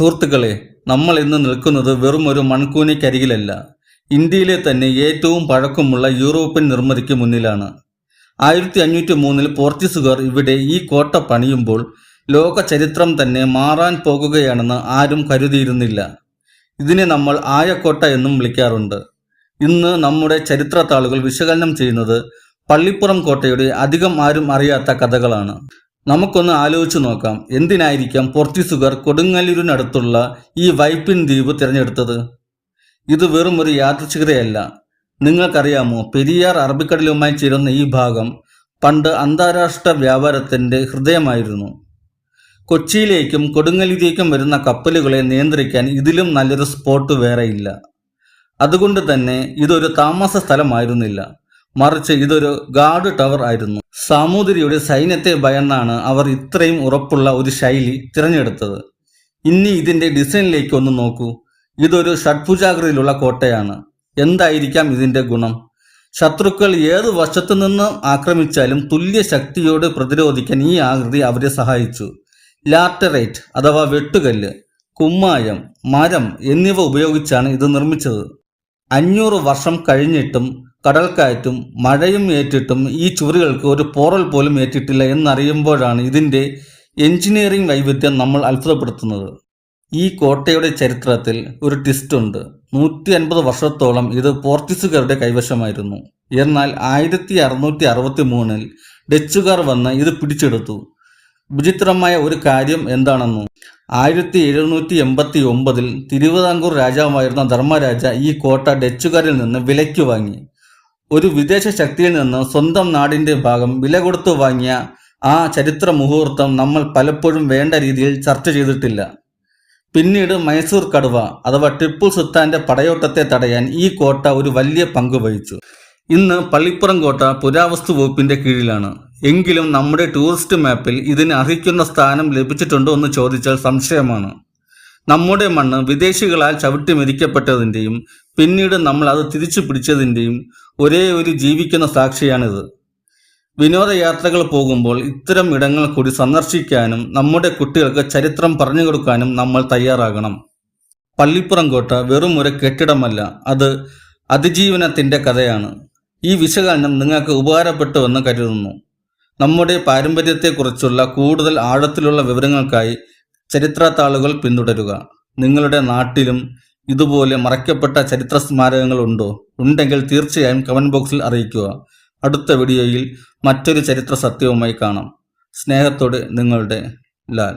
സുഹൃത്തുക്കളെ നമ്മൾ ഇന്ന് നിൽക്കുന്നത് വെറും ഒരു മൺകൂനയ്ക്കരികിലല്ല. ഇന്ത്യയിലെ തന്നെ ഏറ്റവും പഴക്കമുള്ള യൂറോപ്യൻ നിർമ്മിതിക്ക് മുന്നിലാണ്. ആയിരത്തി അഞ്ഞൂറ്റി മൂന്നിൽ പോർച്ചുഗീസുകാർ ഇവിടെ ഈ കോട്ട പണിയുമ്പോൾ ലോക ചരിത്രം തന്നെ മാറാൻ പോകുകയാണെന്ന് ആരും കരുതിയിരുന്നില്ല. ഇതിനെ നമ്മൾ ആയക്കോട്ട എന്നും വിളിക്കാറുണ്ട്. ഇന്ന് നമ്മുടെ ചരിത്രത്താളുകൾ വിശകലനം ചെയ്യുന്നത് പള്ളിപ്പുറം കോട്ടയുടെ അധികം ആരും അറിയാത്ത കഥകളാണ്. നമുക്കൊന്ന് ആലോചിച്ചു നോക്കാം. എന്തിനായിരിക്കാം പോർച്ചുഗീസുകാർ കൊടുങ്ങല്ലൂരിനടുത്തുള്ള ഈ വൈപ്പിൻ ദ്വീപ് തിരഞ്ഞെടുത്തത്? ഇത് വെറും ഒരു യാദൃച്ഛികതയല്ല. നിങ്ങൾക്കറിയാമോ പെരിയാർ അറബിക്കടലുമായി ചേരുന്ന ഈ ഭാഗം പണ്ട് അന്താരാഷ്ട്ര വ്യാപാരത്തിന്റെ ഹൃദയമായിരുന്നു. കൊച്ചിയിലേക്കും കൊടുങ്ങല്ലൂരേക്കും വരുന്ന കപ്പലുകളെ നിയന്ത്രിക്കാൻ ഇതിലും നല്ലൊരു സ്പോട്ട് വേറെയില്ല. അതുകൊണ്ട് തന്നെ ഇതൊരു താമസ സ്ഥലമായിരുന്നില്ല. മറിച്ച് ഇതൊരു ഗാർഡ് ടവർ ആയിരുന്നു. സാമൂതിരിയുടെ സൈന്യത്തെ ഭയന്നാണ് അവർ ഇത്രയും ഉറപ്പുള്ള ഒരു ശൈലി തിരഞ്ഞെടുത്തത്. ഇനി ഇതിന്റെ ഡിസൈനിലേക്ക് ഒന്ന് നോക്കൂ. ഇതൊരു ഷഡ്ഭുജാകൃതിയിലുള്ള കോട്ടയാണ്. എന്തായിരിക്കാം ഇതിന്റെ ഗുണം? ശത്രുക്കൾ ഏത് വശത്തു നിന്ന് ആക്രമിച്ചാലും തുല്യ ശക്തിയോട് പ്രതിരോധിക്കാൻ ഈ ആകൃതി അവരെ സഹായിച്ചു. ലാറ്ററേറ്റ് അഥവാ വെട്ടുകല്ല് കുമ്മായം മരം എന്നിവ ഉപയോഗിച്ചാണ് ഇത് നിർമ്മിച്ചത്. അഞ്ഞൂറ് വർഷം കഴിഞ്ഞിട്ടും കടൽക്കാറ്റും മഴയും ഏറ്റിട്ടും ഈ ചുവരുകൾക്ക് ഒരു പോറൽ പോലും ഏറ്റിട്ടില്ല എന്നറിയുമ്പോഴാണ് ഇതിന്റെ എഞ്ചിനീയറിംഗ് വൈവിധ്യം നമ്മൾ അത്ഭുതപ്പെടുത്തുന്നത്. ഈ കോട്ടയുടെ ചരിത്രത്തിൽ ഒരു ട്വിസ്റ്റ് ഉണ്ട്. നൂറ്റി അൻപത് വർഷത്തോളം ഇത് പോർച്ചുഗീസുകാരുടെ കൈവശമായിരുന്നു. എന്നാൽ ആയിരത്തി അറുന്നൂറ്റി അറുപത്തി മൂന്നിൽ ഡച്ചുകാർ വന്ന് ഇത് പിടിച്ചെടുത്തു. വിചിത്രമായ ഒരു കാര്യം എന്താണെന്നു? ആയിരത്തി എഴുന്നൂറ്റി എൺപത്തി ഒമ്പതിൽ തിരുവിതാംകൂർ രാജാവായിരുന്ന ധർമ്മരാജ ഈ കോട്ട ഡച്ചുകാരിൽ നിന്ന് വിലയ്ക്ക് വാങ്ങി. ഒരു വിദേശ ശക്തിയിൽ നിന്ന് സ്വന്തം നാടിന്റെ ഭാഗം വില കൊടുത്തു വാങ്ങിയ ആ ചരിത്ര മുഹൂർത്തം നമ്മൾ പലപ്പോഴും വേണ്ട രീതിയിൽ ചർച്ച ചെയ്തിട്ടില്ല. പിന്നീട് മൈസൂർ കടുവ അഥവാ ടിപ്പു സുൽത്താന്റെ പടയോട്ടത്തെ തടയാൻ ഈ കോട്ട ഒരു വലിയ പങ്ക് വഹിച്ചു. ഇന്ന് പള്ളിപ്പുറം കോട്ട പുരാവസ്തു വകുപ്പിന്റെ കീഴിലാണ്. എങ്കിലും നമ്മുടെ ടൂറിസ്റ്റ് മാപ്പിൽ ഇതിന് അർഹിക്കുന്ന സ്ഥാനം ലഭിച്ചിട്ടുണ്ടോ എന്ന് ചോദിച്ചാൽ സംശയമാണ്. നമ്മുടെ മണ്ണ് വിദേശികളാൽ ചവിട്ടി മെതിക്കപ്പെട്ടതിന്റെയും പിന്നീട് നമ്മൾ അത് തിരിച്ചു പിടിച്ചതിന്റെയും ഒരേ ഒരു ജീവിക്കുന്ന സാക്ഷിയാണിത്. വിനോദയാത്രകൾ പോകുമ്പോൾ ഇത്തരം ഇടങ്ങൾ കൂടി സന്ദർശിക്കാനും നമ്മുടെ കുട്ടികൾക്ക് ചരിത്രം പറഞ്ഞു കൊടുക്കാനും നമ്മൾ തയ്യാറാകണം. പള്ളിപ്പുറം കോട്ട വെറും ഒരു കെട്ടിടമല്ല അത് അതിജീവനത്തിന്റെ കഥയാണ്. ഈ വിശകലനം നിങ്ങൾക്ക് ഉപകാരപ്പെട്ടുവെന്ന് കരുതുന്നു. നമ്മുടെ പാരമ്പര്യത്തെക്കുറിച്ചുള്ള കൂടുതൽ ആഴത്തിലുള്ള വിവരങ്ങൾക്കായി ചരിത്രത്താളുകൾ പിന്തുടരുക. നിങ്ങളുടെ നാട്ടിലും ഇതുപോലെ മറയ്ക്കപ്പെട്ട ചരിത്ര സ്മാരകങ്ങൾ ഉണ്ടോ ഉണ്ടെങ്കിൽ തീർച്ചയായും കമന്റ് ബോക്സിൽ അറിയിക്കുക. അടുത്ത വീഡിയോയിൽ മറ്റൊരു ചരിത്ര സത്യവുമായി കാണാം. സ്നേഹത്തോടെ നിങ്ങളുടെ ലാൽ.